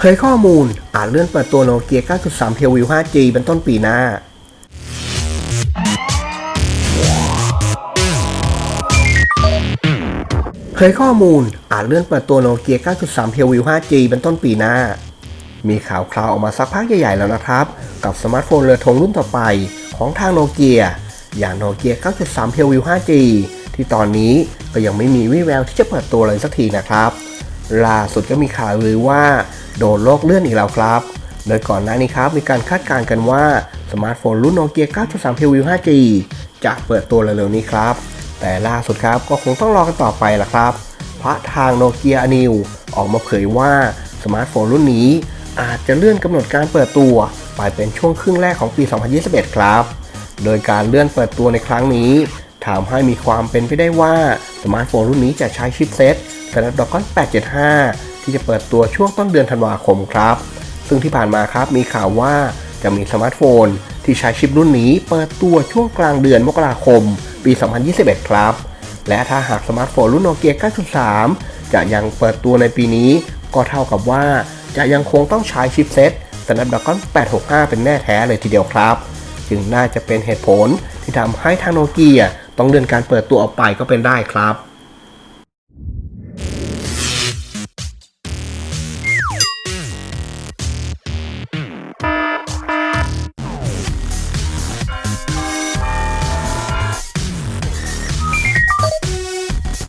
เผยข้อมูลอาจเลื่อนเปิดตัวโนเกีย 9.3 เทวิว 5G เป็นต้นปีหน้า เผยข้อมูลอาจเลื่อนเปิดตัวโนเกีย 9.3 เทวิว 5G เป็นต้นปีหน้า มีข่าวคราวออกมาสักพักใหญ่ ๆ แล้วนะครับ กับสมาร์ทโฟนเรือธงรุ่นต่อไปของทางโนเกีย อย่างโนเกีย 9.3 เทวิว 5G ที่ตอนนี้ก็ยังไม่มีวี่แววที่จะเปิดตัวเลยสักทีนะครับ ล่าสุดก็มีข่าวลือว่า โดนโลกเลื่อนอีกแล้วครับ โดยก่อนหน้านี้ครับมีการคาดการณ์กันว่าสมาร์ทโฟนรุ่นโนเกีย9.3เทลวิว 5G จะเปิดตัวเร็วๆนี้ครับ แต่ล่าสุดครับก็คงต้องรอกันต่อไปละครับเพราะทางโนเกียอนิวออกมาเผยว่าสมาร์ทโฟนรุ่นนี้อาจจะเลื่อนกำหนดการเปิดตัวไปเป็นช่วงครึ่งแรกของปี 2021 ครับ โดยการเลื่อนเปิดตัวในครั้งนี้ทำให้มีความเป็นไปได้ว่าสมาร์ทโฟนรุ่นนี้จะใช้ชิปเซ็ต Snapdragon 875 ที่จะเปิดตัวช่วงต้นเดือนธันวาคมครับ ซึ่งที่ผ่านมาครับมีข่าวว่าจะมีสมาร์ทโฟน ที่ใช้ชิปรุ่นนี้เปิดตัวช่วงกลางเดือนมกราคม ปี 2021 ครับ และถ้าหากสมาร์ทโฟนรุ่นโนเกีย9.3จะยังเปิดตัวในปีนี้ ก็เท่ากับว่าจะยังคงต้องใช้ชิปเซ็ต Snapdragon 865 เป็นแน่แท้เลยทีเดียวครับ จึงน่าจะเป็นเหตุผลที่ทำให้ทางโนเกียต้องเลื่อนการเปิดตัวออกไปก็เป็นได้ครับ